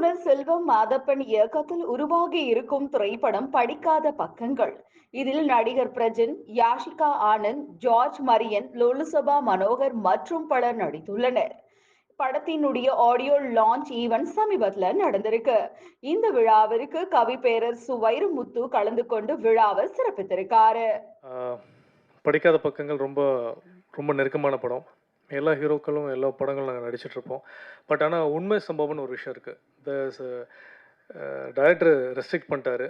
இயக்குனர் செல்வம் மாதப்பன் இயக்கத்தில் உருவாகி இருக்கும் திரைப்படம் படிக்காத பக்கங்கள். இதில் நடிகர் பிரஜன் யாஷிகா ஆனந்த் ஜார்ஜ் மரியன் லோலுசபா மனோகர் மற்றும் பலர் நடித்துள்ளனர். படத்தினுடைய ஆடியோ லான்ச் ஈவென்ட் சமீபத்தில் நடந்திருக்கு. இந்த விழாவிற்கு கவி பேரரசு வைரமுத்து கலந்து கொண்டு விழாவை சிறப்பித்திருக்காரு. படிக்காத பக்கங்கள் ரொம்ப ரொம்ப நெருக்கமான படம். எல்லா ஹீரோக்களும் எல்லா படங்களும் நாங்கள் நடிச்சிட்ருப்போம். பட் ஆனால் உண்மை சம்பவம்னு ஒரு விஷயம் இருக்குது இந்த டைரக்டர் ரெஸ்ட்ரிக்ட் பண்ணிட்டாரு.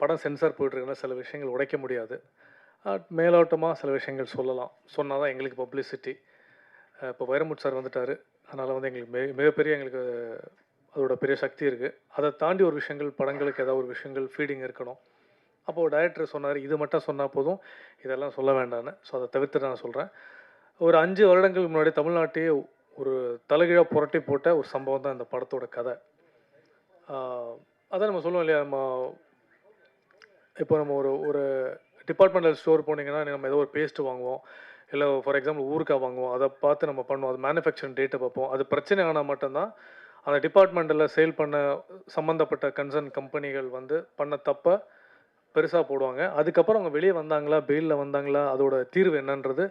படம் சென்சார் போயிட்டுருக்குன்னா சில விஷயங்கள் உடைக்க முடியாது. மேலோட்டமாக சில விஷயங்கள் சொல்லலாம். சொன்னால் தான் எங்களுக்கு பப்ளிசிட்டி இப்போ வைரமுட் சார் வந்துட்டார். அதனால் வந்து எங்களுக்கு மிக மிகப்பெரிய எங்களுக்கு அதோட பெரிய சக்தி இருக்குது அதை தாண்டி ஒரு விஷயங்கள் படங்களுக்கு ஏதாவது ஒரு விஷயங்கள் ஃபீடிங் இருக்கணும். அப்போது டைரக்டர் சொன்னார் இது மட்டும் சொன்னால் போதும். இதெல்லாம் சொல்ல வேண்டான்னு ஸோ அதை தவிர்த்து நான் சொல்கிறேன் ஒரு அஞ்சு வருடங்களுக்கு முன்னாடி தமிழ்நாட்டையே ஒரு தலைகீழாக புரட்டி போட்ட ஒரு சம்பவம் தான் இந்த படத்தோட கதை. அதான் நம்ம சொல்லுவோம் இல்லையா? நம்ம இப்போ நம்ம ஒரு ஒரு டிபார்ட்மெண்டல் ஸ்டோர் போனீங்கன்னா நம்ம ஏதோ ஒரு பேஸ்ட் வாங்குவோம். இல்லை ஃபார் எக்ஸாம்பிள் ஊருக்காக வாங்குவோம். அதை பார்த்து நம்ம பண்ணுவோம். அது மேனுஃபேக்சரிங் டேட்டை பார்ப்போம். அது பிரச்சனை ஆனால் மட்டும்தான் அந்த டிபார்ட்மெண்ட்டில் சேல் பண்ண சம்மந்தப்பட்ட கன்சர்ன் கம்பெனிகள் வந்து பண்ண தப்பை பெருசாக போடுவாங்க. அதுக்கப்புறம் அவங்க வெளியே வந்தாங்களா பெயிலில் வந்தாங்களா அதோட தீர்வு என்னன்றது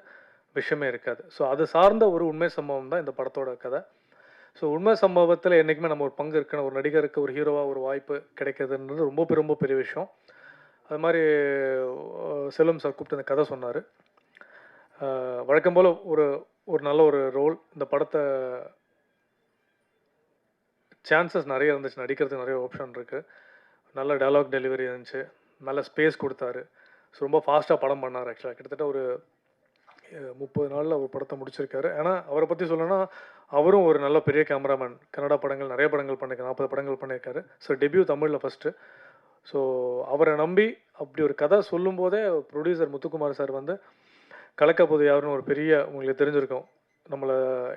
விஷயமே இருக்காது. ஸோ அது சார்ந்த ஒரு உண்மை சம்பவம் தான் இந்த படத்தோட கதை. ஸோ உண்மை சம்பவத்தில் என்றைக்குமே நம்ம ஒரு பங்கு இருக்கணும். ஒரு நடிகருக்கு ஒரு ஹீரோவாக ஒரு வாய்ப்பு கிடைக்கிறதுன்றது ரொம்ப பெரிய- ரொம்ப பெரிய விஷயம். அது மாதிரி செல்வம் சார் கூப்பிட்டு அந்த கதை சொன்னார். வழக்கம் போல் ஒரு ஒரு நல்ல ஒரு ரோல் இந்த படத்தை சான்சஸ் நிறைய இருந்துச்சு. நடிக்கிறதுக்கு நிறைய ஆப்ஷன் இருக்குது நல்ல டயலாக் டெலிவரி இருந்துச்சு. நல்ல ஸ்பேஸ் கொடுத்தாரு. ஸோ ரொம்ப ஃபாஸ்ட்டாக படம் பண்ணார் ஆக்சுவலாக கிட்டத்தட்ட ஒரு முப்பது நாளில் ஒரு படத்தை முடிச்சிருக்காரு. ஏன்னா அவரை பற்றி சொல்லணும்னா அவரும் ஒரு நல்ல பெரிய கேமராமேன். கன்னடா படங்கள் நிறைய படங்கள் பண்ணியிருக்காரு நாற்பது படங்கள் பண்ணியிருக்காரு ஸோ டெபியூ தமிழில் ஃபஸ்ட்டு ஸோ அவரை நம்பி அப்படி ஒரு கதை சொல்லும்போதே ப்ரொடியூசர் முத்துக்குமார் சார் வந்து கலக்கப்போது யாருன்னு ஒரு பெரிய உங்களுக்கு தெரிஞ்சிருக்கும். நம்மளை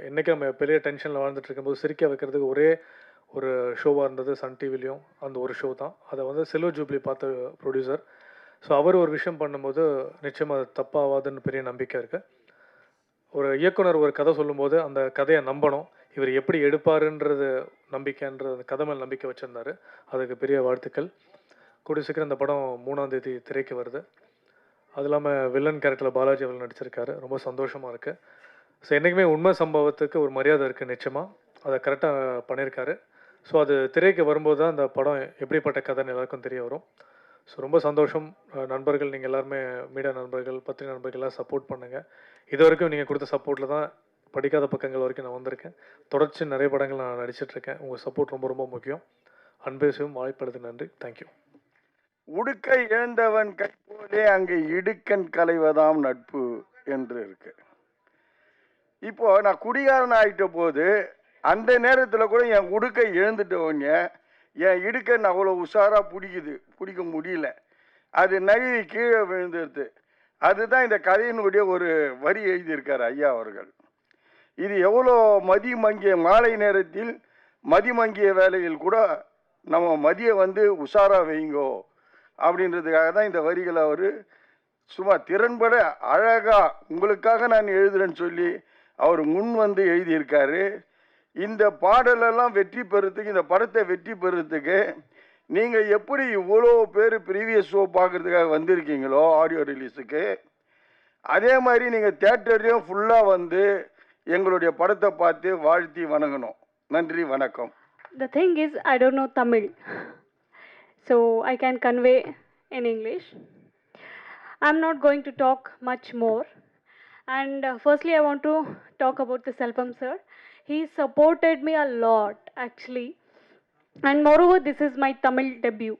என்றைக்கு நம்ம பெரிய டென்ஷனில் வாழ்ந்துட்டு இருக்கும்போது சிரிக்க வைக்கிறதுக்கு ஒரே ஒரு ஷோவாக இருந்தது சன் டிவிலையும் அந்த ஒரு ஷோ தான். அதை வந்து செல்வ ஜூப்ளி பார்த்த ப்ரொடியூசர் ஸோ அவர் ஒரு விஷயம் பண்ணும்போது நிச்சயமாக அது தப்பாகாதுன்னு பெரிய நம்பிக்கை இருக்குது ஒரு இயக்குனர் ஒரு கதை சொல்லும்போது அந்த கதையை நம்பணும். இவர் எப்படி எடுப்பாருன்றது நம்பிக்கைன்ற அந்த கதை மேல் நம்பிக்கை வச்சுருந்தாரு. அதுக்கு பெரிய வாழ்த்துக்கள். கூடிய சீக்கிரம் இந்த படம் மூணாம் தேதி திரைக்கு வருது. அது இல்லாமல் வில்லன் கேரக்டரில் பாலாஜி அவர்கள் நடிச்சிருக்காரு. ரொம்ப சந்தோஷமாக இருக்குது ஸோ என்றைக்குமே உண்மை சம்பவத்துக்கு ஒரு மரியாதை இருக்குது நிச்சயமாக அதை கரெக்டாக பண்ணியிருக்காரு. ஸோ அது திரைக்கு வரும்போது தான் அந்த படம் எப்படிப்பட்ட கதைன்னு எல்லாருக்கும் தெரிய வரும். ஸோ ரொம்ப சந்தோஷம். நண்பர்கள் நீங்கள் எல்லாருமே மீடியா நண்பர்கள் பத்திரிகை நண்பர்கள்லாம் சப்போர்ட் பண்ணுங்கள் இது வரைக்கும் நீங்கள் கொடுத்த சப்போர்ட்டில் தான் படிக்காத பக்கங்கள் வரைக்கும் நான் வந்திருக்கேன். தொடர்ச்சி நிறைய படங்கள் நான் நடிச்சிட்ருக்கேன் உங்கள் சப்போர்ட் ரொம்ப ரொம்ப முக்கியம். அன்பேசும் வாய்ப்படுது நன்றி. தேங்க்யூ உடுக்கை இழந்தவன் கை போலே அங்கே இடுக்கன் கலைவதாம் நட்பு என்று இருக்கு. இப்போ நான் குடிகாரன் ஆகிட்ட போது அந்த நேரத்தில் கூட என் உடுக்கை இழந்துட்டவங்க என் இடுக்கன் அவ்வளோ உஷாராக பிடிக்குது? பிடிக்க முடியல. அது நழுவி கீழே விழுந்துருது. அதுதான் இந்த கதையினுடைய ஒரு வரி எழுதியிருக்கார் ஐயா அவர்கள். இது எவ்வளோ மதி மங்கிய மாலை நேரத்தில் மதி மங்கிய வேலையில் கூட நம்ம மதியை வந்து உஷாராக வைங்கோ அப்படின்றதுக்காக தான் இந்த வரிகளை அவர் சும்மா திறன்பட அழகா உங்களுக்காக நான் எழுதுறேன்னு சொல்லி அவர் முன் வந்து எழுதியிருக்காரு. இந்த பாடலெல்லாம் வெற்றி பெறத்துக்கு இந்த படத்தை வெற்றி பெறத்துக்கு நீங்கள் எப்படி இவ்வளோ பேர் ப்ரீவியஸ் ஷோ பார்க்குறதுக்காக வந்திருக்கீங்களோ ஆடியோ ரிலீஸுக்கு அதே மாதிரி நீங்கள் தேட்டர்லேயும் ஃபுல்லாக வந்து எங்களுடைய படத்தை பார்த்து வாழ்த்தி வணங்கணும். நன்றி வணக்கம். The thing is I don't know Tamil so I can convey in English I am not going to talk much more and firstly I want to talk about the Selvam sir He supported me a lot, actually. And moreover, this is my Tamil debut,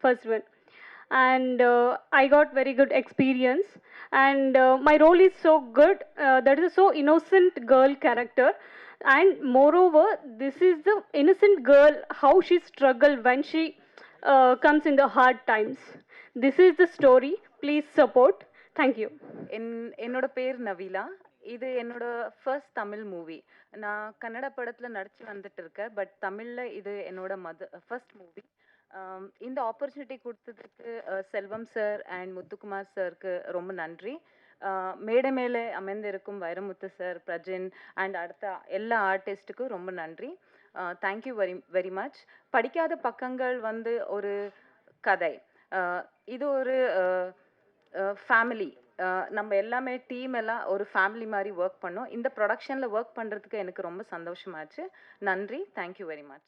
first one. And uh, I got very good experience. And uh, my role is so good. Uh, that is a so innocent girl character. And moreover, this is the innocent girl how she struggled when she uh, comes in the hard times. This is the story. Please support. Thank you. என் என்னோட பேர் நவீலா இது என்னோட first Tamil movie நான் கன்னட படத்தில் நடிச்சு வந்துட்டு இருக்கேன் but தமிழில் இது என்னோட மத ஃபர்ஸ்ட் மூவி இந்த ஆப்பர்ச்சுனிட்டி கொடுத்ததுக்கு செல்வம் சார் அண்ட் முத்துக்குமார் சாருக்கு ரொம்ப நன்றி. மேடை மேலே அமைந்திருக்கும் வைரமுத்து சார் பிரஜின் அண்ட் அடுத்த எல்லா ஆர்டிஸ்ட்டுக்கும் ரொம்ப நன்றி. தேங்க்யூ வெரி வெரி மச் படிக்காத பக்கங்கள் வந்து ஒரு கதை. இது ஒரு ஃபேமிலி நம்ம எல்லாமே டீம் எல்லாம் ஒரு ஃபேமிலி மாதிரி ஒர்க் பண்ணோம். இந்த ப்ரொடக்ஷனில் ஒர்க் பண்ணுறதுக்கு எனக்கு ரொம்ப சந்தோஷமாச்சு. நன்றி. Thank you very much